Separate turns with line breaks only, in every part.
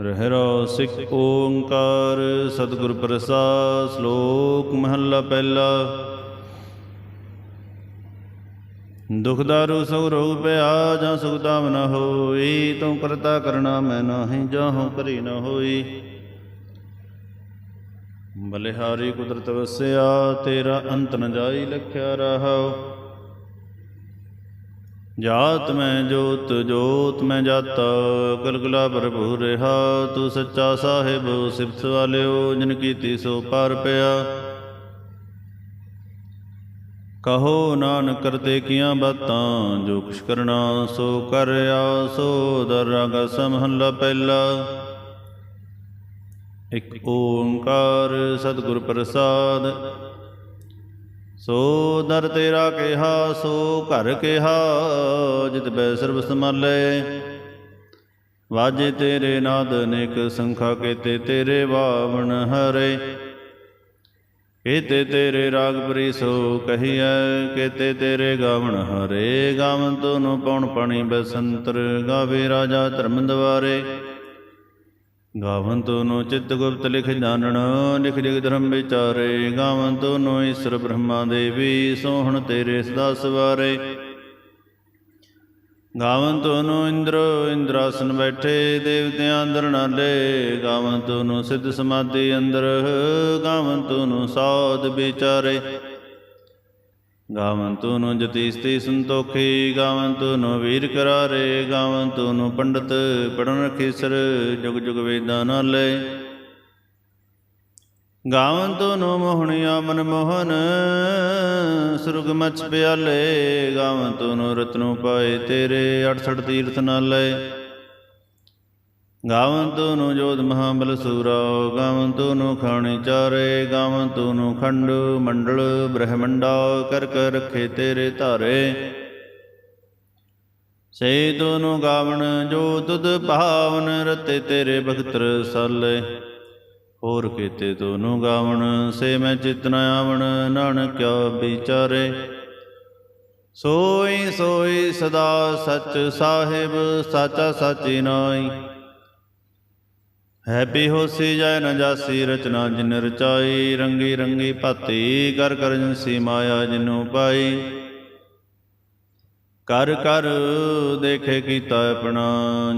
ਰਹਿ ਸਿੱਖ ਓੰਕਾਰ, ਸਤਿਗੁਰ ਪ੍ਰਸਾਦ, ਸ਼ਲੋਕ ਮਹੱਲਾ ਪਹਿਲਾ। ਦੁਖ ਦਾਰੂ ਸੋ ਰੋਗ ਪਿਆ, ਜਾਂ ਸੁਖ ਦਾਮ ਨ ਹੋਈ, ਤੂੰ ਕਰਤਾ ਕਰਨਾ ਮੈਂ ਨਾਹੀ ਜਾਹੋ ਕਰੀ ਨ ਹੋਈ। ਬਲਿਹਾਰੀ ਕੁਦਰਤ ਵਸਿਆ, ਤੇਰਾ ਅੰਤ ਨ ਜਾਈ, ਲਖਿਆ ਰਹਾਉ। ਜਾਤ ਮੈਂ ਜੋਤ ਜੋਤ ਮੈਂ ਜਾਤਾ ਗਲਗਲਾ ਭਰਪੂਰ ਰਹਾ। ਤੂੰ ਸੱਚਾ ਸਾਹਿਬ, ਸਿਫਤ ਵਾਲਿਓ, ਜਿਨ ਕੀਤੀ ਸੋ ਪਾਰ ਪਿਆ। ਕਹੋ ਨਾਨਕ ਕਰਤੇ ਕੀਆਂ ਬਾਤਾਂ, ਜੋ ਕੁਛ ਕਰਨਾ ਸੋ ਕਰਿਆ ਸੋ ਦਰਗਾ ਸਮਹੱਲਾ ਪਹਿਲਾ। ਇਕ ਓੰਕਾਰ ਸਤਿਗੁਰ ਪ੍ਰਸਾਦ ਸੋ ਦਰ ਤੇਰਾ ਕਿਹਾ, ਸੋ ਘਰ ਕਿਹਾ, ਜਿਤ ਬੈ ਸਰਬ ਸਮਾਲੇ ਵਾਜੇ ਤੇਰੇ ਨਾਦ ਅਨੇਕ ਸੰਖਾ ਕੇਤੇ ਤੇਰੇ ਬਾਵਣ ਹਰੇ। ਕੇਤੇ ਤੇਰੇ ਰਾਗ ਬਰੀ ਸੋ ਕਹੀਐ, ਕੇਤੇ ਤੇਰੇ ਗਾਵਣ ਹਰੇ। ਗਾਵਨ ਤੋਨੋ ਪਉਣ ਪਾਣੀ ਬਸੰਤਰ, ਗਾਵੇ ਰਾਜਾ ਧਰਮ ਦਵਾਰੇ ਗਾਵਨ ਤੋਨੋ ਚਿੱਤ ਗੁਪਤ ਲਿਖ ਜਾਣਨ ਲਿਖ ਜਗ ਧਰਮ ਵਿਚਾਰੇ। ਗਾਵਨ ਤੋਨੋ ਈਸ਼ਰ ਬ੍ਰਹਮਾ ਦੇਵੀ ਸੋਹਣ ਤੇਰੇ ਸਦਾ ਸਵਾਰੇ। ਗਾਵਨ ਤੋਨੋ ਇੰਦਰ, ਇੰਦਰਾਸਨ ਬੈਠੇ, ਦੇਵਤਿਆਂ ਅੰਦਰ ਨਾਲੇ ਗਾਵਨ ਤੋਨੋ ਸਿੱਧ ਸਮਾਧੀ ਅੰਦਰ ਗਾਵਨ ਤੋਨੋ ਸਾਧ ਵਿਚਾਰੇ। ਗਾਵੰਤੂ ਨੂੰ ਜਤੀਸ਼ਤੀ ਸੰਤੋਖੀ, ਗਾਵੰਤੂ ਨੂੰ ਵੀਰ ਕਰਾਰੇ ਗਾਵਨ ਤੋਨੋ ਪੰਡਤ ਪੜਨ ਰਖੀਸਰ ਜੁਗ ਜੁਗ ਵੇਦਾਂ ਨਾਲੇ ਗਾਵੰਤੂ ਨੂੰ ਮੋਹਣਿਆ ਮਨ ਮੋਹਨ, ਸੁਰਗ ਮਛ ਪਿਆਲੇ, ਗਾਵੰਤੂ ਨੂੰ ਰਤਨੋ ਪਾਏ ਤੇਰੇ 68 ਤੀਰਥ ਨਾਲੇ ਗਾਵਨ ਤੋਨੋ ਜੋਧ ਮਹਾਬਲ ਸੂਰਾ ਗਾਵਨ ਤੋਨੋ ਖਾਣੀ ਚਾਰੇ ਗਾਵਨ ਤੋਨੋ ਖੰਡ ਮੰਡਲ, ਬ੍ਰਹਮੰਡਾ ਕਰ ਕਰ ਰਖੇ ਤੇਰੇ ਧਾਰੇ। ਸੇ ਤੋਨੋ ਗਾਵਨ ਜੋ ਤੁਧ ਭਾਵਨ, ਰਤੇ ਤੇਰੇ ਭਗਤ ਰਸਾਲੇ ਹੋਰ ਕੀਤੇ ਤੋਨੋ ਗਾਵਨ ਸੇ ਮੈਂ ਚਿਤ ਨ ਆਵਣ ਨਾਨਕਿਆ ਵਿਚਾਰੇ। ਸੋਈ ਸੋਈ ਸਦਾ ਸਚ ਸਾਹਿਬ, ਸਾਚਾ ਸਾਚੀ ਨਾਈ ਹੈ ਬਿਹੋਸੀ ਜੈ ਨ ਰਚਨਾ ਜਿਨ ਰਚਾਈ, ਰੰਗੀ ਰੰਗੀ ਭਾਤੀ, ਕਰ ਕਰ ਜਨਸੀ ਮਾਇਆ ਜਿਨੂ ਪਾਈ। ਕਰ ਕਰ ਦੇਖੇ ਕੀਤਾ ਆਪਣਾ,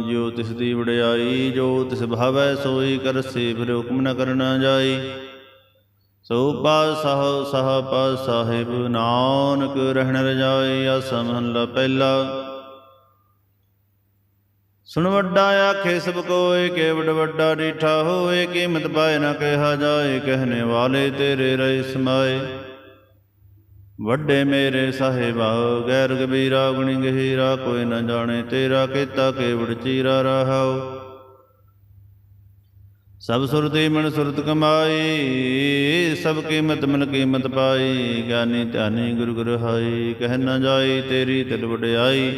ਜਿਉ ਤਿਸ ਦੀ ਵਡਿਆਈ, ਜੋ ਤਿਸ ਭਾਵੈ ਸੋਈ ਕਰਸੀ, ਫਿਰ ਹੁਕਮ ਨ ਕਰਨਾ ਜਾਈ। ਸੋ ਪਾਸਹ ਸਹ ਪਾ ਸਾਹਿਬ ਨਾਨਕ ਰਹਿਣ ਰਜਾਈ, ਆਸਾ ਮਹੱਲਾ ਪਹਿਲਾ। ਸੁਣ ਵੱਡਾ ਆਖੇ ਸਭ ਕੋਏ, ਕੇ ਵੱਡਾ ਡੀਠਾ ਹੋਏ, ਕੀਮਤ ਪਾਏ ਨਾ ਕਿਹਾ ਜਾਏ ਕਹਨੇ ਵਾਲੇ ਤੇਰੇ ਰਹਿ ਸਮਾਏ। ਵੱਡੇ ਮੇਰੇ ਸਾਹਿਬਾ, ਗੈਰ ਕਬੀਰਾ ਗੁਣੀ ਗਹੀਰਾ, ਕੋਈ ਨਾ ਜਾਣੇ ਤੇਰਾ ਕੀਤਾ ਕੇਵੜ ਚੀਰਾ ਰਹਾਉ। ਸਭ ਸੁਰਤੀ ਮਨ ਸੁਰਤ ਕਮਾਈ, ਸਭ ਕੀਮਤ ਮਨ ਕੀਮਤ ਪਾਈ, ਗਿਆਨੀ ਧਿਆਨੀ ਗੁਰ ਗੁਰ ਹਾਈ, ਕਹਿ ਨਾ ਜਾਈ ਤੇਰੀ ਤਿਲ ਵਡਿਆਈ।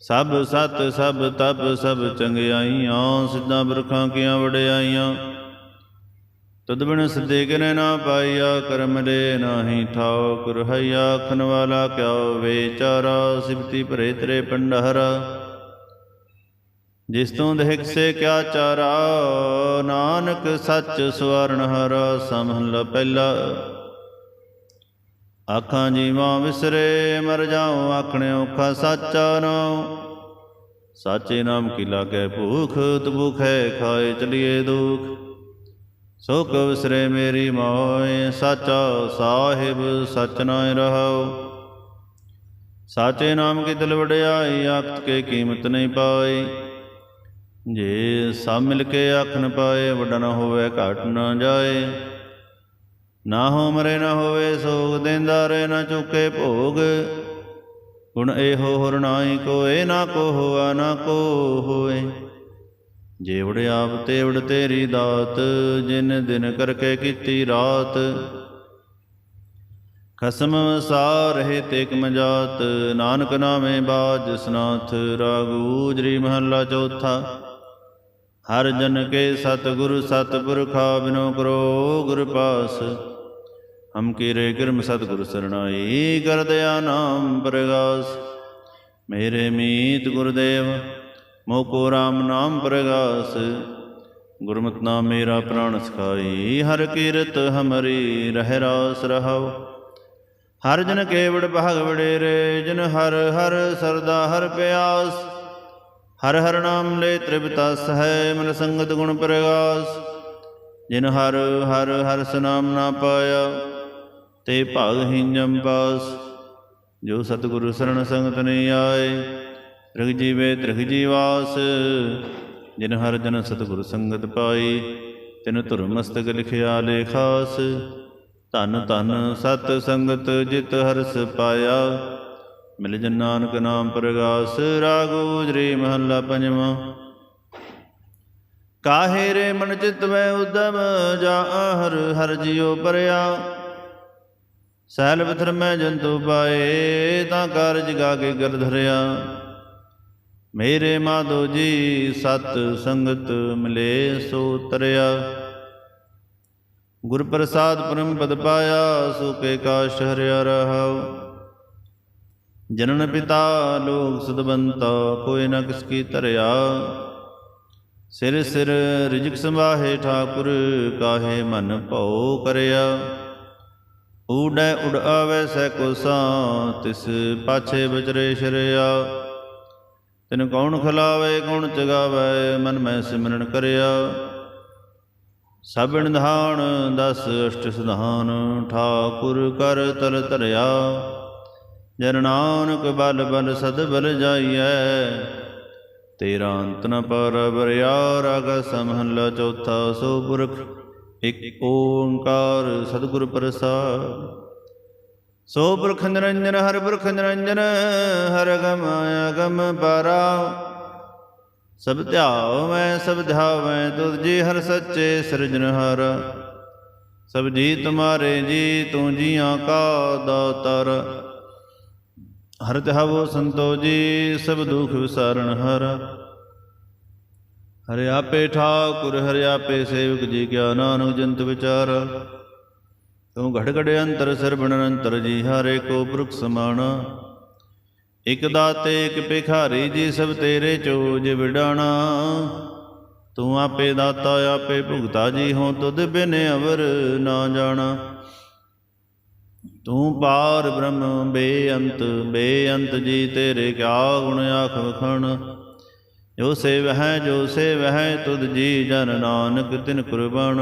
ਸਭ ਸਤ, ਸਭ ਤਪ, ਸਭ ਚੰਗਿਆਈਆਂ, ਸਿੱਧਾਂ ਬਰਖਾਂ ਕੀਆਂ ਵਡਿਆਈਆਂ। ਤਦ ਬਿਨ ਸਿੱਧੇ ਕਿਨੇ ਨਾ ਪਾਈਆ, ਕਰਮ ਦੇ ਨਾਹੀ ਠਾਕੁਰ ਹਈਆ, ਆਖਣ ਵਾਲਾ ਕਿਉ ਵੇਚਾਰਾ ਸਿਫਤੀ ਭਰੇ ਤੇਰੇ ਪੰਡਹਰਾ। ਜਿਸ ਤੋਂ ਦੇਖ ਸੇ ਕਿਆ ਚਾਰਾ, ਨਾਨਕ ਸੱਚ ਸਵਰਨ ਹਰਾ ਸਮਹਲਾ ਪਹਿਲਾ। ਆਖਾਂ ਜੀਵਾਂ ਵਿਸਰੇ, ਮਰ ਜਾਉ, ਆਖਣੇ ਔਖਾ ਸਾਚਾ ਨਾਮ ਸਾਚੇ ਨਾਮ ਕੀ ਲਾਗੇ ਭੂਖ, ਤਬੂਖੈ ਖਾਏ ਚਲੀਏ ਦੁਖ। ਸੁਖ ਵਿਸਰੇ ਮੇਰੀ ਮੋਏ, ਸਾਚਾ ਸਾਹਿਬ, ਸਚ ਨਾਇ ਰਹਾਉ। ਸਾਚੇ ਨਾਮ ਕੀ ਦਿਲ ਵਡਿਆਈ, ਆਖਤ ਕੇ ਕੀਮਤ ਨਹੀਂ ਪਾਈ। ਜੇ ਸਭ ਮਿਲ ਕੇ ਆਖਣ ਪਾਏ ਵੱਡਾ ਨਾ ਹੋਵੇ ਘਟ ਨਾ ਜਾਏ। ਨਾ ਹੋ ਮਰੇ ਨਾ ਹੋਵੇ ਸੋਗ, ਦੇਂਦਾ ਰੇ ਨਾ ਚੁੱਕੇ ਭੋਗ। ਹੁਣ ਇਹੋ ਹੋਰ ਨਾਹੀ ਕੋਏ, ਨਾ ਕੋ ਹੋਆ, ਨਾ ਕੋ ਹੋਏ। ਜੇਵੜ ਆਪ ਤੇਵੜ ਤੇਰੀ ਦਾਤ, ਜਿਨ ਦਿਨ ਕਰਕੇ ਕੀਤੀ ਰਾਤ। ਖਸਮ ਸਾਰਹਿ ਤੇਕ ਮਜਾਤ ਨਾਨਕ ਨਾਮੇ ਬਾਜ ਸਨਾਥ, ਰਾਗੂ ਜਰੀ ਮਹੱਲਾ ਚੌਥਾ। ਹਰ ਜਨ ਕੇ ਸਤ ਗੁਰ ਸਤ ਬਿਨੋ ਕਰੋ ਗੁਰ ਪਾਸ। ਹਮ ਕੀਰੇ ਕਿਰਮ ਸਤਿਗੁਰ ਸਰਣਾਈ ਕਰ ਦਇਆ ਨਾਮ ਪ੍ਰਗਾਸ। ਮੇਰੇ ਮੀਤ ਗੁਰਦੇਵ ਮੋ ਕੋ RAM ਨਾਮ ਪ੍ਰਗਾਸ। ਗੁਰਮਤਿ ਨਾਮ ਮੇਰਾ ਪ੍ਰਾਣ ਸਖਾਈ, ਹਰ ਕੀਰਤ ਹਮਰੀ ਰਹਿ ਰਾਸ ਰਹਾਉ। ਹਰ ਜਨ ਕੇਵੜ ਭਾਗ ਵਡੇਰੇ ਜਿਨ ਹਰ ਹਰ ਸਰਦਾ ਹਰ ਪਿਆਸ। ਹਰ ਹਰ ਨਾਮ ਲੈ ਤ੍ਰਿਪਤਸ ਹੈ, ਮਨ ਸੰਗਤ ਗੁਣ ਪ੍ਰਗਾਸ। ਜਿਨ ਹਰ ਹਰ ਹਰ ਨਾਮ ਨਾ ਪਾਇਆ ਤੇ ਭਾਗਹੀਨ ਜੰਪਾਸ ਜੋ ਸਤਿਗੁਰੂ ਸਰਣ ਸੰਗਤ ਨੇ ਆਏ। ਤ੍ਰਿਗ ਜੀਵੇ ਤ੍ਰਿਗ ਜੀਵਾਸ, ਜਿਨ ਹਰ ਜਨ ਸਤਿਗੁਰ ਸੰਗਤ ਪਾਈ, ਤਿਨ ਧੁਰ ਮਸਤਕ ਲਿਖਿਆ ਲੇਖਾਸ ਧਨ ਧਨ ਸਤ ਸੰਗਤ ਜਿਤ ਹਰਸ ਪਾਇਆ, ਮਿਲ ਜਨ ਨਾਨਕ ਨਾਮ ਪ੍ਰਗਾਸ, ਰਾਗੋ ਜਰੀ ਮਹੱਲਾ ਪੰਜਵਾਂ। ਕਾਹੇ ਰੇ ਮਨ ਚਿਤ ਮੈਂ ਉਦਮ, ਜਾ ਹਰ ਹਰ ਜਿਉ ਪਰਿਆ ਸੈਲ ਬਿਥਰ ਮੈਂ ਜੰਤੂ ਪਾਏ, ਤਾਂ ਕਾਰਜ ਗਾ ਕੇ ਗਰ ਧਰਿਆ। ਮੇਰੇ ਮਾਧੋ ਜੀ ਸਤ ਸੰਗਤ ਮਿਲੇ ਸੋ ਤਰਿਆ। ਗੁਰ ਪ੍ਰਸਾਦ ਪਰਮ ਪਦ ਪਾਇਆ, ਸੋ ਕੇ ਕਾਸ਼ ਹਰਿਆ ਰਹਾਉ। ਜਨਨ ਪਿਤਾ ਲੋਕ ਸੁਦਬੰਤਾ, ਕੋਈ ਨਾ ਕਿਸ ਕੀ ਧਰਿਆ। ਸਿਰ ਸਿਰ ਰਿਜਕ ਸੰਭਾਹੇ ਠਾਕੁਰ, ਕਾਹੇ ਮਨ ਭਉ ਕਰਿਆ। ਊੜੈ ਉੜ ਆਵੈ ਸੈ ਕੋਸਾਂ ਤਿਸ ਪਾਛੇ ਵਿਚਰੇ ਸ਼ਰਿਆ। ਤਿਨ ਕੌਣ ਖਲਾਵੇ, ਕੌਣ ਚਗਾਵੇ, ਮਨ ਮੈਂ ਸਿਮਰਨ ਕਰਿਆ। ਸਭ ਨਿਧਾਨ, ਦਸ ਅਸ਼ਟ ਸੁਧਾਨ, ਠਾਕੁਰ ਕਰ ਤਲ ਧਰਿਆ। ਜਨ ਨਾਨਕ ਬਲ ਬਲ ਸਦ ਬਲ ਜਾਈਐ। ਤੇਰਾ ਅੰਤ ਨ ਪਰ ਬਰਿਆ, ਰਾਗ ਸਮਹਲਾ ਚੌਥਾ ਸੋ ਪੁਰਖ। ਇਕ ਓੰਕਾਰ ਸਤਿਗੁਰ ਪ੍ਰਸਾਦ। ਸੋ ਪੁਰਖ ਨਿਰੰਜਨ, ਹਰ ਪੁਰਖ ਨਿਰੰਜਨ, ਹਰ ਗਮ ਅਗਮ ਪਰਾ। ਸਭ ਧਿਆਵ ਮੈਂ ਸਭ ਧਿਆਵੈ, ਤੁਧ ਜੀ ਹਰ ਸੱਚੇ ਸਿਰਜਨਹਾਰ ਸਭ ਜੀ ਤੁਮਾਰੇ ਜੀ, ਤੂੰ ਜੀਆਂ ਕਾ ਦਾਤਾਰ। ਹਰ ਧਿਆਵੋ ਸੰਤੋ ਜੀ, ਸਭ ਦੁਖ ਵਿਸਾਰਨ ਹਰ। ਹਰਿ ਆਪੇ ਠਾਕੁਰ, ਹਰਿ ਆਪੇ ਸੇਵਕ ਜੀ ਕਿਆ ਨਾਨਕ ਜੰਤ ਵਿਚਾਰ। ਤੂੰ ਘੜ ਘੜ ਅੰਤਰ ਸਰਬਣ ਅੰਤਰ ਜੀ, ਹਰੇ ਕੋ ਬ੍ਰਖ ਸਮਾਣਾ। ਇਕ ਦਾਤੇ, ਇਕ ਭਿਖਾਰੀ ਜੀ, ਸਭ ਤੇਰੇ ਚੋਜ ਵਿਡਾਣਾ। ਤੂੰ ਆਪੇ ਦਾਤਾ, ਆਪੇ ਭੁਗਤਾ ਜੀ ਹੋ ਤੁਧ ਬਿਨ ਅਵਰ ਨਾ ਜਾਣਾ। ਤੂੰ ਪਾਰ ਬ੍ਰਹਮ ਬੇਅੰਤ ਬੇਅੰਤ ਜੀ, ਤੇਰੇ ਕਿਆ ਗੁਣ ਆਖ ਵਖਣ ਜੋ ਸੇਵ ਹੈ ਜੋ ਸੇਵ ਹੈ ਤੁਧ ਜੀ ਜਨ ਨਾਨਕ, ਤਿਨ ਕੁਰਬਾਨ।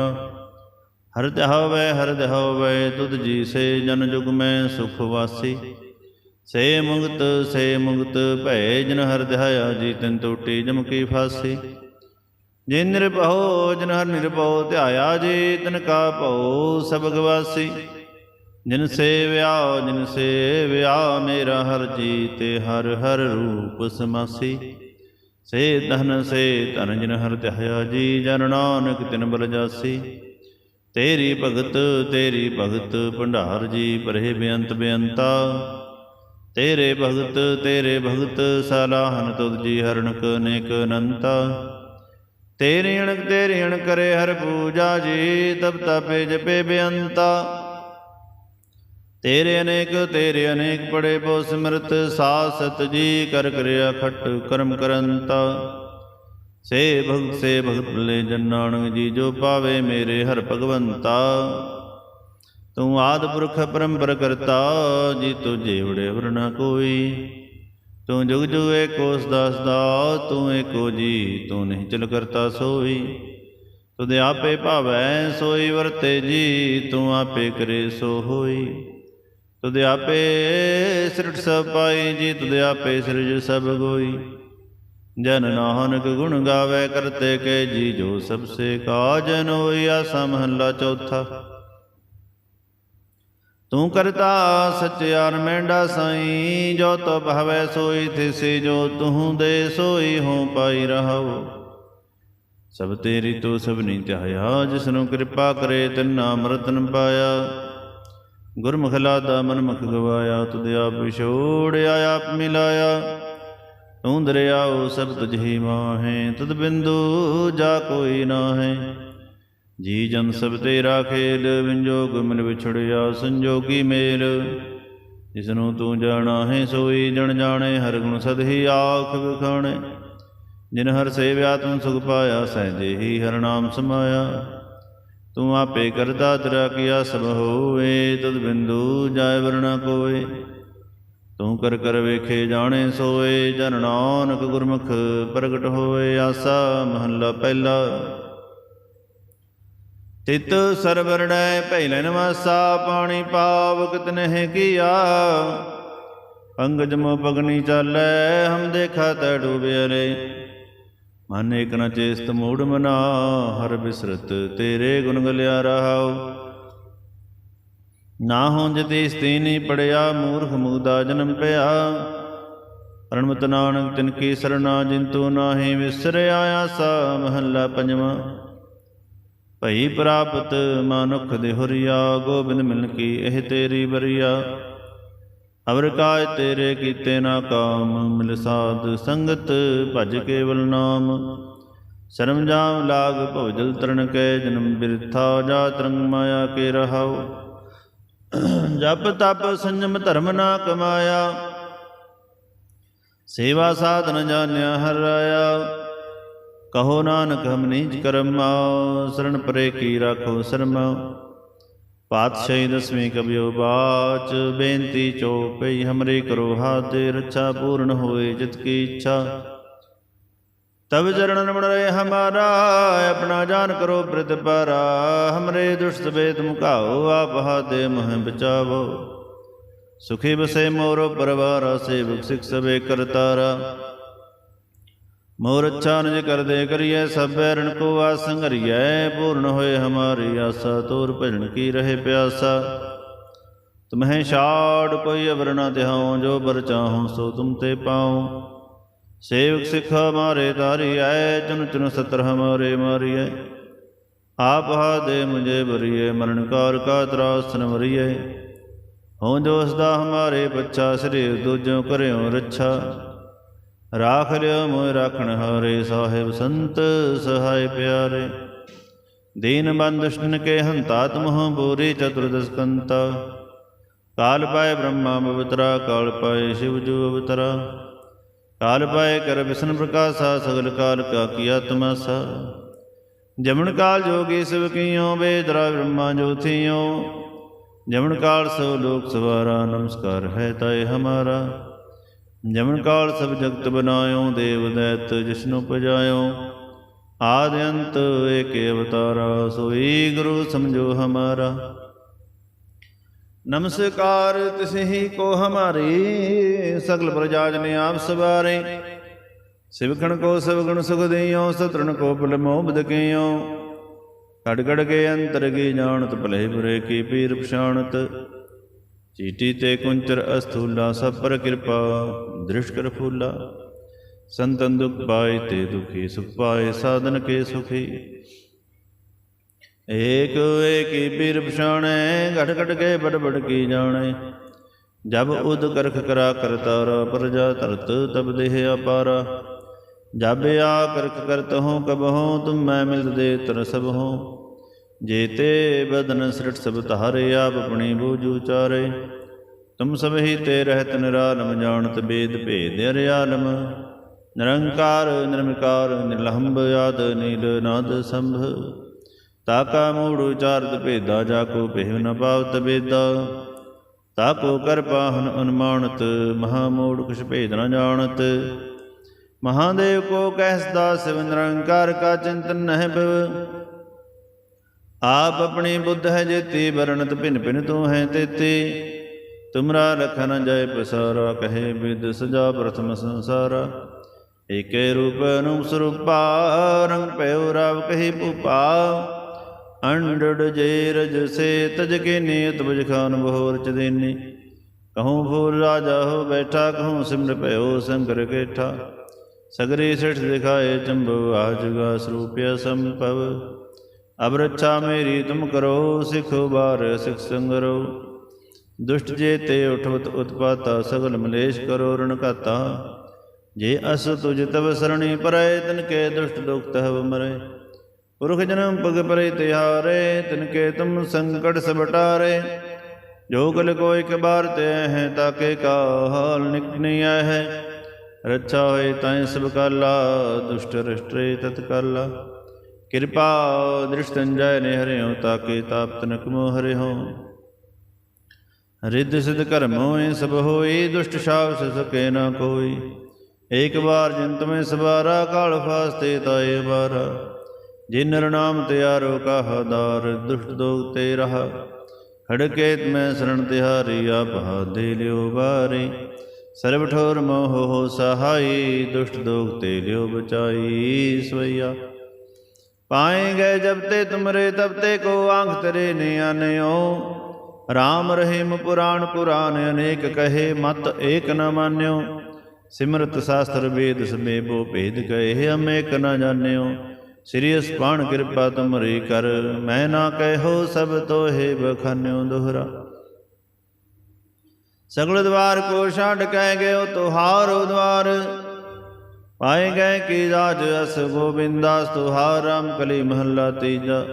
ਹਰ ਹੋਵੇ ਹਰ ਹੋਵੇ ਤੁਧ ਜੀ ਸੇ ਜਨ ਜੁਗ ਮੈਂ ਸੁਖ ਵਾਸੀ। ਸੇ ਮੁਕਤ ਸੇ ਮੁਕਤ ਭੈ ਜਨ ਹਰ ਧਿਆਇਆ ਜੀ, ਤਿਨ ਟੋਟੀ ਜਮ ਕੀ ਫਾਸੀ। ਜੇ ਨਿਰਭਉ, ਜਨ ਹਰ ਨਿਰਭਉ, ਧਿਆਇਆ ਜੀ, ਤਿਨ ਕਾ ਭਉ ਸਭ ਗਵਾਸੀ ਜਿਨ ਸੇਵਿਆ ਜਿਨ ਸੇਵਿਆ, ਮੇਰਾ ਹਰ ਜੀ ਤੇ ਹਰ ਹਰ ਰੂਪ ਸਮਾਸੀ। ਸੇ ਧਨ ਸੇ ਧਨ ਜਿਨ ਹਰ ਧਿਆਇਆ ਜੀ ਜਨ ਨਾਨਕ ਤਿਨ ਬਲ ਜਾਸੀ। ਤੇਰੀ ਭਗਤ ਤੇਰੀ ਭਗਤ, ਭੰਡਾਰ ਜੀ ਪਰੇ ਬੇਅੰਤ ਬੇਅੰਤਾ। ਤੇਰੇ ਭਗਤ ਤੇਰੇ ਭਗਤ, ਸਲਾਹਨ ਤੁਧ ਜੀ ਹਰਣਕ ਅਨੇਕ ਅਨੰਤਾ। ਤੇਰੀ ਅਣਕ, ਤੇਰੀ ਅਣ ਕਰੇ ਹਰ ਪੂਜਾ ਜੀ, ਤਪ ਤਪੇ ਜਪੇ ਬੇਅੰਤਾ। ਤੇਰੇ ਅਨੇਕ ਤੇਰੇ ਅਨੇਕ ਪੜੇ ਬੋ ਸਿਮਰਤ ਸਾਸਤ ਜੀ ਕਰ ਕਰਿਆ ਖਟ ਕਰਮ ਕਰੰਤਾ ਸੇ ਭਗਤ ਸੇ ਭਗਤ ਲੈ ਜਨਾਨਕ ਜੀ, ਜੋ ਪਾਵੇ ਮੇਰੇ ਹਰ ਭਗਵੰਤਾ। ਤੂੰ ਆਦ ਪੁਰਖ ਪਰੰਪਰ ਕਰਤਾ, ਜੀ ਤੂੰ ਜੀਵੜੇ ਵਰਨਾ ਕੋਈ। ਤੂੰ ਜੁਗ ਜੁਗ ਏਕੋ ਸਦਾ ਸਦਾ ਤੂੰ ਏਕੋ ਜੀ, ਤੂੰ ਨਹੀਂ ਚਲ ਕਰਤਾ ਸੋਈ। ਤੁਧ ਆਪੇ ਭਾਵੈ, ਸੋਈ ਵਰਤੇ ਜੀ, ਤੂੰ ਆਪੇ ਕਰੇ ਸੋ ਹੋਈ। ਤੁਧ ਆਪੇ ਸਿਰਟ ਸਭ ਪਾਈ, ਜੀ ਤੁਧ ਆਪੇ ਸਿਰਜ ਸਭ ਗੋਈ ਜਨ ਨਾਨਕ ਗੁਣ ਗਾਵੇ ਕਰਤੇ ਕੇ, ਜੀ ਜੋ ਸਭ ਸੇ ਕਾਜਨ ਹੋਇਆ, ਸਮਹੱਲਾ ਚੌਥਾ। ਤੂੰ ਕਰਤਾ ਸਚਿਆਰ ਮੈਂਡਾ ਸਾਈ, ਜੋ ਤੋ ਭਵੈ ਸੋਈ, ਥਿਸੀ ਜੋ ਤੂੰ ਦੇ ਸੋਈ ਹੋ ਪਾਈ ਰਹਾਉ ਸਭ ਤੇਰੀ ਤੋ ਸਭ ਨਹੀਂ ਧਿਆਇਆ ਜਿਸਨੂੰ ਕਿਰਪਾ ਕਰੇ ਤਿੰਨਾ ਅੰਮ੍ਰਿਤਨ ਪਾਇਆ। ਗੁਰਮੁਖ ਲਾਦਾ ਮਨ ਮੁਖ ਗਵਾਇਆ, ਤੁਧ ਆਪ ਵਿਛੋੜਿਆ ਆਪ ਮਿਲਾਇਆ। ਤੂੰ ਦਰਿਆਓ ਸਭ ਤੁਝ ਹੀ ਮਾਹੇ ਤਦ ਬਿੰਦੂ ਜਾ ਕੋਈ ਨਾਹੇ। ਜੀ ਜਨ ਸਭ ਤੇਰਾ ਖੇਲ ਵਿੰਜੋਗ ਮਨ ਵਿਛੜਿਆ, ਸੰਜੋਗੀ ਮੇਲ। ਜਿਸਨੂੰ ਤੂੰ ਜਾਣਾ ਹੈ ਸੋਈ ਜਣ ਜਾਣੇ, ਹਰ ਗੁਣ ਸਦ ਹੀ ਆਖ ਵਿਖਾਣੇ। ਜਿਨ ਹਰ ਸੇਵਿਆ ਤੁਮ ਸੁਖ ਪਾਇਆ, ਸਹਿਜੇ ਹੀ ਹਰ ਨਾਮ ਸਮਾਇਆ। ਤੂੰ ਆਪੇ ਕਰਤਾ ਤੇਰਾ ਕੀਆ ਸਭ ਹੋਏ ਤਦ ਬਿੰਦੂ ਜਾਇ ਵਰਣਾ ਕੋਏ। ਤੂੰ ਕਰ ਕਰ ਵੇਖੇ ਜਾਣੇ ਸੋਏ, ਜਨ ਨਾਨਕ ਗੁਰਮੁਖ ਪ੍ਰਗਟ ਹੋਏ, ਆਸਾ ਮਹੱਲਾ ਪਹਿਲਾ। ਤਿਤ ਸਰਵਰਣੈ ਪਹਿਲਨ ਵਾਸਾ, ਪਾਣੀ ਪਾਵਕ ਤਨਹਿ ਕੀਆ। ਅੰਗਜ ਮੋ ਪਗਨੀ ਚਾਲੈ, ਹਮ ਦੇਖਾ ਤੈ ਡੂਬਿਆ ਰੇ ਮਨ ਏਕ ਨ ਚੇਸਤ ਮੂੜ ਮਨਾ, ਹਰ ਬਿਸਰਤ ਤੇਰੇ ਗੁਣ ਗਲਿਆ ਰਹਾਉ। ਨਾ ਹੋਂ ਜਤੀ ਸਤੀਨੀ ਪੜਿਆ, ਮੂਰਖ ਮੁਗਦਾ ਜਨਮ ਪਿਆ। ਰਣਮਤ ਨਾਨਕ ਤਿਨ ਕੀ ਸਰਣਾ ਜਿੰਤੂ ਨਾਹੀ ਵਿਸਰਿਆ ਆਸਾ, ਮਹੱਲਾ ਪੰਜਵਾਂ। ਭਈ ਪ੍ਰਾਪਤ ਮਾਨੁਖ ਦੇ ਹੁਰੀਆ, ਗੋਬਿੰਦ ਮਿਲਨ ਕੀ ਇਹ ਤੇਰੀ ਬਰੀਆ ਅਵਰ ਕਾਇ ਤੇਰੇ ਕੀਤੇ ਨਾ ਕਾਮ, ਮਿਲ ਸਾਧ ਸੰਗਤ ਭਜ ਕੇਵਲ ਨਾਮ। ਸ਼ਰਮ ਜਾਮ ਲਾਗ ਭਵਜਲ ਤਰਨ ਕੈ, ਜਨਮ ਬਿਰਥਾ ਜਾ ਤਰੰਗ ਮਾਇਆ ਕੇ ਰਹਾਉ। ਜਪ ਤਪ ਸੰਜਮ ਧਰਮ ਨਾ ਕਮਾਇਆ। ਸੇਵਾ ਸਾਧਨ ਜਾਣਿਆ ਹਰ ਰਾਇਆ ਕਹੋ ਨਾਨਕ ਹਮ ਨੀਚ ਕਰਮਾ ਸਰਣ ਪਰੇ ਕੀ ਰਾਖੋ ਸਰਮਾ ਪਾਤਸ਼ਾਹੀ ਦਸਵੀਂ ਕਬਿਓ ਬਾਚ, ਬੇਨਤੀ ਚੋਪਈ ਹਮਰੇ ਕਰੋ ਹਾਤੇ ਰੱਛਾ ਪੂਰਨ ਹੋਏ ਜਿਤ ਕੀ ਇੱਛਾ। ਤਬ ਚਰਨ ਰਮਣ ਰਹੇ ਹਮਾਰਾ, ਆਪਣਾ ਜਾਨ ਕਰੋ ਬ੍ਰਿਤ ਪਾਰਾ। ਹਮਰੇ ਦੁਸ਼ਟ ਬੇਤ ਮੁਕਾਓ, ਆਪ ਹਾਤੇ ਮਹ ਬਚਾਵੋ। ਸੁਖੀ ਬਸੇ ਮੋਰੋ ਪਰਵਾਰਾ, ਸੇਵਕ ਸਿਖ ਸਵੇ ਕਰਤਾਰਾ। ਮੋਰ ਅੱਛਾ ਨਿਜ ਕਰਦੇ ਕਰੀਏ, ਸਭੈ ਰਣ ਕੋ ਆਸੰਗਰੀਐ ਪੂਰਨ ਹੋਏ ਹਮਾਰੀ ਆਸਾ, ਤੋਰ ਭਜਨ ਕੀ ਰਹੇ ਪਿਆਸਾ। ਤੁਮਹਿ ਛਾੜ, ਕੋਈ ਅਵਰ ਤਿਹਾਉ, ਜੋ ਬਰ ਚਾਹਉ ਸੋ ਤੁਮ ਤੇ ਪਾਉ। ਸੇਵਕ ਸਿਖ ਹਮਾਰੇ ਤਾਰੀਐ ਚੁਨ ਚੁਨ ਸਤਰ ਹਮਾਰੇ ਮਾਰੀਐ ਆਪ ਹਾ ਦੇ ਮੁਝੇ ਬਰੀਏ ਮਰਨ ਕਾਰ ਕਾ ਤਰਾਸਨ ਮਰੀਏ। ਹੋਂ ਜੋ ਸਦਾ ਹਮਾਰੇ ਬੱਚਾ, ਸਰੀਰ ਦੂਜੋ ਕਰਿਓ ਰੱਛਾ। ਰਾਖ ਲਿਓ ਮੋਇ ਰਾਖਣ ਹਾਰੇ ਸਾਹਿਬ ਸੰਤ ਸਹਾਇ ਪਿਆਰੇ। ਦੀਨ ਬੰਦੁਸ਼ਟਨ ਕੇ ਹੰਤਾ ਤੁਮਹੁ ਬੋਰੇ ਚਤੁਰਦਸ ਕੰਤਾ। ਕਾਲ ਪਾਏ ਬ੍ਰਹਮਾ ਪਵਿਤਰਾ ਕਾਲ ਪਾਏ ਸ਼ਿਵ ਜੂ ਅਵਤਰਾ। ਕਾਲ ਪਾਏ ਕਰ ਵਿਸ਼ਨ ਪ੍ਰਕਾਸ਼ਾ, ਸਗਲ ਕਾਲ ਕਾ ਕੀਆ ਤਮਾਸਾ ਜਮਨ ਕਾਲ ਜੋਗੀ ਸਿਵ ਕੀਓ, ਵੇਦਰਾ ਬ੍ਰਹਮਾ ਜੋਥੀਓ ਜਮਨ ਕਾਲ ਸੋ ਲੋਕ ਸਵਾਰਾ, ਨਮਸਕਾਰ ਹੈ ਤਾਏ ਹਮਾਰਾ। ਜਮਨ ਕਾਲ ਸਭ ਜਗਤ ਬਨਾਇਓ ਦੇਵ ਦੈਤ ਜਿਸਨੂੰ ਪਜਾਇਓ ਆਦ ਅੰਤ ਏਕੇ ਅਵਤਾਰਾ ਸੋਈ ਗੁਰੂ ਸਮਝੋ ਹਮਾਰਾ। ਨਮਸਕਾਰ ਤਿਸਹੀ ਕੋ ਹਮਾਰੀ ਸਗਲ ਪ੍ਰਜਾ ਜਨ ਆਪ ਸਵਾਰੇ। ਸਿਵਖਣ ਕੋ ਸਿਵਗੁਣ ਸੁਖ ਦੇਇਓ ਸਤਰਨ ਕੋ ਬਲ ਮੋਹ ਬਦਕਿਓ ਕੜ ਕੜ ਕੇ ਅੰਤਰ ਕੀ ਜਾਣਤ ਭਲੇ ਬੁਰੇ ਕੀ ਪੀਰ ਪਛਾਣਤ। ਚੀਟੀ ਤੇ ਕੁੰਚਰ ਅਸਥੂਲਾ, ਸਭ ਪਰ ਕਿਰਪਾ ਦ੍ਰਿਸ਼ ਕਰ ਫੂਲਾ ਸੰਤਨ ਦੁਖ ਪਾਏ ਤੇ ਦੁਖੀ, ਸੁਖ ਪਾਏ, ਸਾਧਨ ਕੇ ਸੁਖੀ। ਏਕ ਏਕੀ ਪੀਰ ਪਛਾਣੈ, ਘਟ ਘਟ ਕੇ ਬੜ ਬੜ ਕੀ ਜਾਣੇ। ਜਬ ਉਦ ਕਰਖ ਕਰਾ ਕਰਤਾਰਾ ਪ੍ਰਜਾ ਤਰਤ ਤਬ ਦੇਹ ਅਪਾਰਾ। ਜਬ ਆ ਕਰਖ ਕਰਤ ਹੂੰ ਕਬ ਹੂੰ ਤੁਮ ਮੈਂ ਮਿਲਤ ਦੇ ਤਰ ਸਭ ਹੂੰ ਜੇਤੇ ਬਦਨ ਸ੍ਰਿਟ ਸਭ ਤਾਰੇ ਆਪ ਆਪਣੀ ਬੂਝੂ ਚਾਰੇ ਤੁਮ ਸਭ ਹੀ ਤੇ ਰਹਿਤ ਨਿਰਾਲਮ, ਜਾਣਤ ਬੇਦ ਭੇਦ ਅਰਿਆਲਮ। ਨਿਰੰਕਾਰ, ਨਿਰਮਕਾਰ ਨਿਰਲੰਭ ਆਦ, ਨੀਲ, ਨਾਦ, ਸੰਭ। ਤਾਕਾ ਮੂੜ ਉਚਾਰਤ ਭੇਦਾ, ਜਾ ਕੋ ਪਹਿ ਨ ਪਾਵਤ ਬੇਦਾ ਤਾਕੋ ਕਰ ਪਾਹਨ ਅਨਮਾਨਤ, ਮਹਾ ਮੂੜ ਕੁਛ ਭੇਦ ਨ ਜਾਣਤ। ਮਹਾਦੇਵ ਕੋ ਕਹਿਸਦਾ ਸਿਵ ਨਿਰੰਕਾਰ ਕਾ ਚਿੰਤਨ ਨਹਿ ਭਵ ਆਪ ਆਪਣੀ ਬੁੱਧ ਹੈ ਜੇਤੀ, ਵਰਣਤ ਭਿੰਨ ਭਿਨ ਤੂੰ ਹੈ ਤੇਤੀ। ਤੁਮਰਾ ਰਖਨ ਜੈ ਪਸਾਰਾ, ਕਹੇ ਵਿਦ ਸਜਾ ਪ੍ਰਥਮ ਸੰਸਾਰਾ। ਏਕੇ ਰੂਪ ਅਨੁਪ ਸਰੂਪਾ, ਰੰਗ ਪਇਓ ਰਾਵ ਕਹੇ ਭੂਪਾ। ਅੰਡੜ ਜੇ ਰਜ ਸੇ ਤਜ ਕੇ ਨੀਤ ਬੁਝ ਖਾਨ ਬਹੋਰ ਚ ਦੇਨੀ। ਕਹੂੰ ਫੂਲ ਰਾਜਾ ਹੋ ਬੈਠਾ, ਕਹੂੰ ਸਿਮਰ ਭਇਓ ਸੰਕਰ ਕੇਠਾ। ਸਗਰੇ ਸਿਠ ਦਿਖਾਏ ਚੰਬੋ ਆਜਗਾ ਸਰੂਪਿਆ ਸੰਭਵ। ਅਬ ਰੱਛਾ ਮੇਰੀ ਤੁਮ ਕਰੋ, ਸਿਖ ਬਾਰ ਸਿਖ ਸੰਗਰੋ। ਦੁਸ਼ਟ ਜੇ ਤੇ ਉਠਵਤ ਉਤਪਾਤਾ, ਸਗਲ ਮਲੇਸ਼ ਕਰੋ ਰਣਕਾਤਾ ਜੇ ਅਸ ਤੁਜ ਤਵ ਸਰਣੀ ਪਰੈ, ਤਨ ਕੇ ਦੁਸ਼ਟ ਦੁਖ ਤਹਵ ਮਰੇ। ਪੁਰਖ ਜਨਮ ਪਗ ਪਰੇ ਤਿਹਾਰੇ ਤਿਨ ਕੇ ਤੁਮ ਸੰਕਟ ਸਬਟਾਰੇ ਜੋ ਗਲ ਕੋ ਇਕ ਬਾਰ ਤੇ ਹੈ, ਤਾਕੇ ਕਾ ਹਾਲ ਨਿਕ ਨਹੀਂ ਹੈ ਰੱਛਾ ਹੋਏ ਤੈ ਸਭ ਕਾਲਾ, ਦੁਸ਼ਟ ਰਸ਼ਟਰੇ ਤਤ ਕਾਲਾ। ਕਿਰਪਾ ਦ੍ਰਿਸ਼ਟੰਜੈ ਨੇ ਹਰਿਓ ਤਾਕੇ ਤਾਪਤ ਤਨਕ ਮੋ ਹਰਿਓ ਰਿੱਧ ਸਿਧ ਕਰਮੋ ਏ ਸਭ ਹੋਈ ਦੁਸ਼ਟ ਸ਼ਾਵ ਸਕੇ ਨਾ ਕੋਈ। ਏਕ ਵਾਰ ਜਿੰਤ ਮੈਂ ਸਵਾਰਾ, ਕਾਲ ਫਾਸਤੇ ਤਾਏ ਬਾਰਾ ਜਿਨ ਨਰ ਨਾਮ ਤਿਆਰੋ ਕਹਾਦਾਰ ਦੁਸ਼ਟ ਦੋਗ ਤੇ ਰਹਾ। ਖੜਕੇ ਮੈਂ ਸਰਣ ਤਿਹਾਰੀ, ਆਪਾ ਦੇ ਲਿਓ ਬਾਰੇ ਸਰਬ ਠੋਰ ਮੋਹ ਹੋ ਸਹਾਈ, ਦੁਸ਼ਟ ਦੋਗ ਤੇ ਲਿਓ ਬਚਾਈ ਸਵਈਆ। ਪਾਏ ਗਏ ਜਬ ਤੇ ਤੁਮਰੇ ਤਬ ਤੇ ਕੋ ਆਂਖ ਤਰੇ ਨੇ ਆਨਿਓ RAM ਰਹਿਮ ਪੁਰਾਣ ਪੁਰਾਨ ਅਨੇਕ ਕਹੇ, ਮਤ ਏਕ ਨ ਮਾਨਿਓ। ਸਿਮਰਤ ਸ਼ਾਸਤਰ ਵੇਦ ਸਮੇਬੋ ਭੇਦ ਕਹੇ ਅਮੇਕ ਨ ਜਾਣਿਓ। ਸ੍ਰੀ ਅਸਪਾਣ ਕਿਰਪਾ ਤੁਮਰੀ ਕਰ, ਮੈਂ ਨਾ ਕਹਿਓ ਸਭ ਤੋਹੇ ਬਖਾਨਿਓ ਦੁਹਰਾ। ਸਗਲ ਦਵਾਰ ਕੋ ਛੱਡ ਕਹਿ ਗਇਓ ਤੁਹਾਰੋ ਦਵਾਰ। ਪਾਏ ਗਏ ਕੀ ਰਾਜ ਅਸ ਗੋਬਿੰਦਾਸ ਤੁਹਾਰ ਰਾਮ ਕਲੀ ਮਹੱਲਾ ਤੀਜਾ।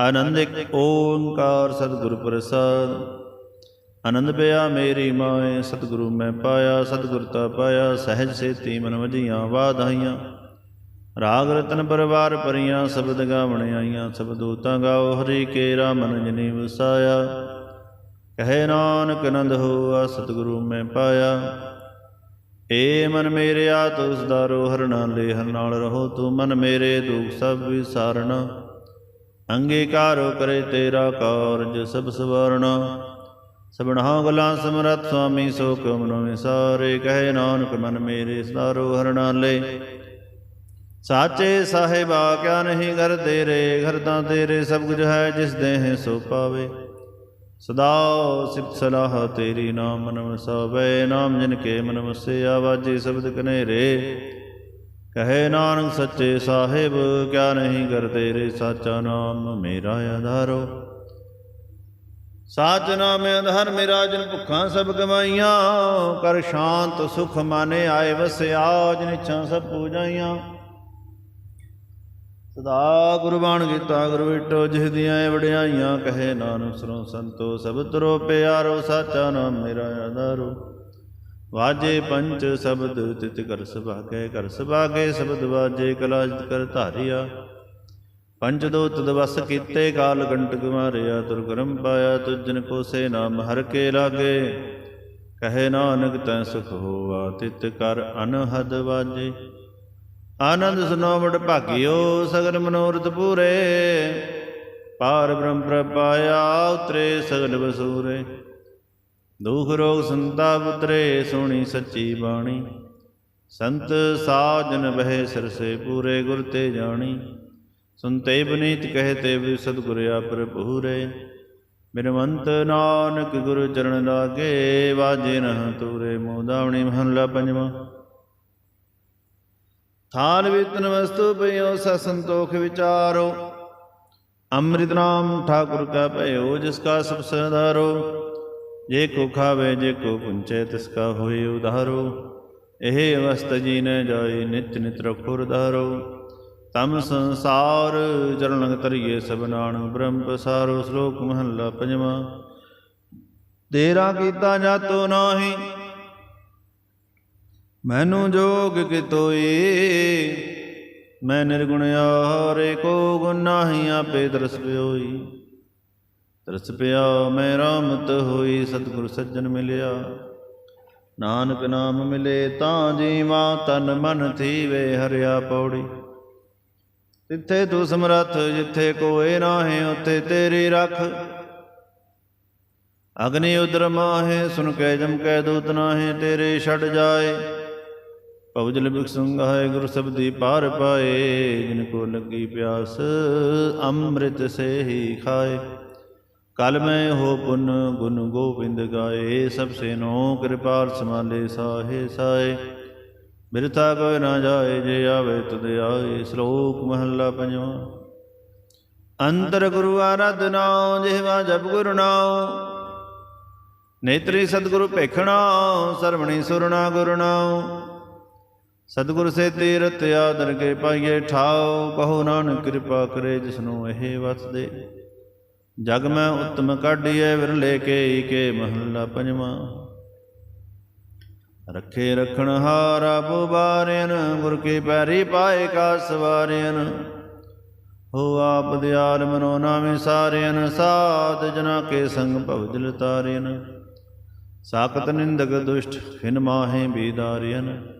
ਆਨੰਦਿਕ ਓੰਕਾਰ ਸਤਿਗੁਰ ਪ੍ਰਸਾਦ ਆਨੰਦ ਪਿਆ ਮੇਰੀ ਮਾਏ ਸਤਿਗੁਰੂ ਮੈਂ ਪਾਇਆ, ਸਤਿਗੁਰ ਤਾ ਪਾਇਆ, ਸਹਿਜ ਸੇਤੀ ਮਨ ਵਜੀਆਂ ਵਾਧਾਈਆਂ ਰਾਗ ਰਤਨ ਪਰਵਾਰ ਪਰੀਆਂ ਸ਼ਬਦ ਗਾਵਣ ਆਈਆਂ, ਸਭ ਦੂਤਾਂ ਗਾਓ, ਹਰੀ ਕੇ ਮਨ ਜਨੀ ਵਸਾਇਆ। ਕਹੇ ਨਾਨਕ ਨੰਦ ਹੋਆ, ਸਤਿਗੁਰੂ ਮੈਂ ਪਾਇਆ। ਏ ਮਨ ਮੇਰਿਆ ਤੂੰ ਸਦਾਰੋ ਹਰਣਾ ਲੈ ਹਰ ਨਾਲ ਰਹੋ, ਤੂੰ ਮਨ ਮੇਰੇ ਦੁਖ ਸਭ ਵਿਸਾਰਣ। ਅੰਗੀਕਾਰੋ ਕਰੇ ਤੇਰਾ ਕਾਰਜ ਸਭ ਸਵਰਣਾ। ਸਬਣਾ ਗਲਾਂ ਸਮਰਤ ਸੁਆਮੀ ਸੋ ਕਮਨੋ ਵਿਸਾਰੇ, ਕਹੇ ਨਾਨਕ ਮਨ ਮੇਰੇ ਸਦਾਰੋ ਹਰਣਾ ਲੈ ਸਾਚੇ ਸਾਹਿਬਾ ਕਿਆ ਨਹੀਂ ਘਰ ਤੇਰੇ, ਘਰ ਤਾਂ ਤੇਰੇ ਸਭ ਕੁਝ ਹੈ ਜਿਸ ਦੇ ਹੈ ਸੋ ਪਾਵੇ। ਸਦਾ ਸਿਫਤ ਸਲਾਹ ਤੇਰੀ ਨਾਮ ਮਨਮ ਵਸਾਵੇ ਨਾਮ ਜਿਨ ਕੇ ਮਨ ਵਸੇ ਆਵਾਜੀ ਸ਼ਬਦ ਕਨੇਰੇ। ਕਹੇ ਨਾਨਕ ਸੱਚੇ ਸਾਹਿਬ, ਕਿਆ ਨਹੀਂ ਕਰ ਤੇਰੇ ਸਾਚਾ ਨਾਮ ਮੇਰਾ ਆਧਾਰੋ। ਸਾਚ ਨਾਮ ਆਧਾਰ ਮੇਰਾ, ਜਨ ਭੁੱਖਾਂ ਸਭ ਕਮਾਈਆਂ, ਕਰ ਸ਼ਾਂਤ ਸੁਖ ਮਾਨੇ ਆਏ ਵਸਿਆ, ਜਿਨ ਇੱਛਾ ਸਭ ਪੂਜਾਈਆਂ। ਸਦਾ ਗੁਰਬਾਣ ਗੀਤਾ ਗੁਰ ਵਿਟੋ ਜਿਸ ਦੀਆਂ ਵਡਿਆਈਆਂ ਕਹੇ ਨਾਨਕ ਸਰੋਂ ਸੰਤੋ, ਸਭ ਤਰੋ ਪਿਆਰੋ ਸਾਚਾ ਨਾਮ ਮੇਰਾ ਆਧਾਰੋ। ਵਾਜੇ ਪੰਚ ਸ਼ਬਦ ਤਿਤ ਕਰ ਸੁਭਾਗੇ ਕਰ ਸੁਭਾਗੇ ਸ਼ਬਦ ਵਾਜੇ, ਕਲਾ ਕਰ ਧਾਰਿਆ। ਪੰਜ ਦੋ ਤਦ ਵਸ ਕੀਤੇ, ਕਾਲ ਕੰਟਕ ਮਾਰਿਆ, ਤੁਰ ਕਰਮ ਪਾਇਆ ਤੁਜਨ ਕੋ ਸੇ ਨਾਮ ਹਰ ਕੇ ਲਾਗੇ। ਕਹੇ ਨਾਨਕ ਤੈ ਸੁਖ ਹੋਆ, ਤਿਤ ਕਰ ਅਨਹਦ ਵਾਜੇ। ਆਨੰਦ ਸੁਨੋ ਵਡ ਭਾਗਿਓ ਸਗਲ ਮਨੋਰਥ ਪੂਰੇ। ਪਾਰ ਬ੍ਰਹਮ ਪ੍ਰਪਾਇਆ ਉਤਰੇ ਸਗਲ ਬਸੂਰੇ। ਦੁਖ ਰੋਗ ਸੰਤਾਪ ਉਤਰੇ ਸੋਣੀ ਸੱਚੀ ਬਾਣੀ। ਸੰਤ ਸਾਜਨ ਬਹਿ ਸਰਸੇ ਪੂਰੇ ਗੁਰ ਤੇ ਜਾਣੀ। ਸੁਨਤੇ ਬਨੀਤ ਤੇ ਵੀ ਸਤਿਗੁਰ ਆਪਰ ਪੂਰੇ ਬਿਨਵੰਤ ਨਾਨਕ ਗੁਰ ਚਰਨ ਲਾਗੇ, ਵਾਜੇ ਨਹ ਤੂਰੇ ਮੋਦਾਵਣੀ ਮਹੱਲਾ ਪੰਜਵਾਂ। ਥਾਨ ਵਿਤਨ ਵਸਤੂ ਪਇਓ ਸ ਸੰਤੋਖ ਵਿਚਾਰੋ। ਅੰਮ੍ਰਿਤ ਨਾਮ ਠਾਕੁਰ ਕਾ ਭਇਓ ਜਿਸ ਕਾ ਸਭ ਸਦਾਰੋ ਜੇ ਕੋ ਖਾਵੇ, ਜੇ ਕੋ ਪੁੰਚੇ, ਤਿਸ ਕਾ ਹੋਏ ਉਧਾਰੋ। ਇਹ ਅਵਸਥ ਜੀ ਨ ਜਾਈ ਨਿਤ ਨਿਤ ਰਖੋ ਰਧਾਰੋ। ਤਮ ਸੰਸਾਰ ਚਰਨ ਲੰਗ ਤਰੀਏ ਸਬਨਾਣ ਬ੍ਰਹਮ ਪਸਾਰੋ। ਸ਼ਲੋਕ ਮਹੱਲਾ ਪੰਜਵਾਂ। ਤੇਰਾ ਕੀਤਾ ਜਾਤੋ ਨਾਹੀ ਮੈਨੂੰ ਜੋਗ ਕਿਤੋਈ? ਮੈਂ ਨਿਰਗੁਣ ਆਰੇ ਕੋ ਗੁਣ ਨਾਹੀ ਆਪੇ ਦਰਸ ਪਿਓਈ। ਤਰਸ ਪਿਆ, ਮੈਂ ਰਾਮਤ ਹੋਈ, ਸਤਿਗੁਰ ਸੱਜਣ ਮਿਲਿਆ। ਨਾਨਕ ਨਾਮ ਮਿਲੇ, ਤਾਂ ਜੀਵਾ ਤਨ ਮਨ ਥੀਵੇ, ਹਰਿਆ ਪੌੜੀ। ਤਿੱਥੇ ਤੂੰ ਸਮਰੱਥ ਜਿੱਥੇ ਕੋਏ ਨਾਹੇ, ਉੱਥੇ ਤੇਰੀ ਰੱਖ। ਅਗਨੀ ਉਦਰ ਮਾਹੇ, ਸੁਨ ਕੈ ਜਮ ਕੈ ਦੂਤ ਨਾਹੇ, ਤੇਰੇ ਛੱਡ ਜਾਏ। ਪਵਜਲ ਬਿਕ ਸੰਗਾਏ ਗੁਰ ਸਬਦੀ ਪਾਰ ਪਾਏ, ਜਿਨ ਕੋ ਲੱਗੀ ਪਿਆਸ, ਅੰਮ੍ਰਿਤ ਸੇਹੀ ਖਾਏ। ਕਲ ਮੈਂ ਹੋ ਪੁਨ ਗੁਣ ਗੋਬਿੰਦ ਗਾਏ, ਸਭ ਸੇ ਨੋ ਕਿਰਪਾਲ ਸਮਾਲੇ ਸਾਹੇ ਸਾਏ। ਬਿਰਥਾ ਕੋਈ ਨਾ ਜਾਏ, ਜੇ ਆਵੇ ਤੁਧ ਆਏ, ਸ਼ਲੋਕ ਮਹੱਲਾ ਪੰਜਵਾਂ। ਅੰਤਰ ਗੁਰੂ ਆਰਾਧਨਾ ਜਿਹਵਾ ਜਪ ਗੁਰੂ ਨਾਮ ਨੇਤਰੀ ਸਤਿਗੁਰੂ ਭੇਖਣਾ ਸਰਵਣੀ ਸੁਰਣਾ ਗੁਰੂ ਨਾਮ ਸਤਿਗੁਰ ਸੇ ਤੀਰਥ ਆਦਰ ਕੇ ਪਾਈਏ ਠਾਉ ਕਹੋ ਨਾਨਕ ਕਿਰਪਾ ਕਰੇ ਜਿਸਨੂੰ ਇਹ ਵਸ ਦੇ। ਜਗ ਮੈਂ ਉਤਮ ਕਾਢੀਏ ਵਿਰਲੇ ਕੇ ਈ ਮਹੱਲਾ ਪੰਜਵਾਂ। ਰੱਖੇ ਰਖਣ ਹਾਰਾ ਪੁਬਾਰਿਨ ਗੁਰ ਕੀ ਪੈਰੀ ਪਾਏ ਕਾ ਸਵਾਰਿਨ ਹੋ ਆਪ ਦਿਆਲ ਮਨੋ ਨਾਮੇ ਸਾਰਿਨ ਸਾਧ ਜਨਾ ਕੇ ਸੰਗ ਭਵਜਲ ਤਾਰਿਨ ਸਾਖਤ ਨਿੰਦਕ ਦੁਸ਼ਟ ਖਿਨ ਮਾਹੇ ਬੀਦਾਰਿਨ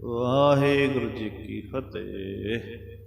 ਵਾਹਿਗੁਰੂ ਜੀ ਕੀ ਫਤਿਹ।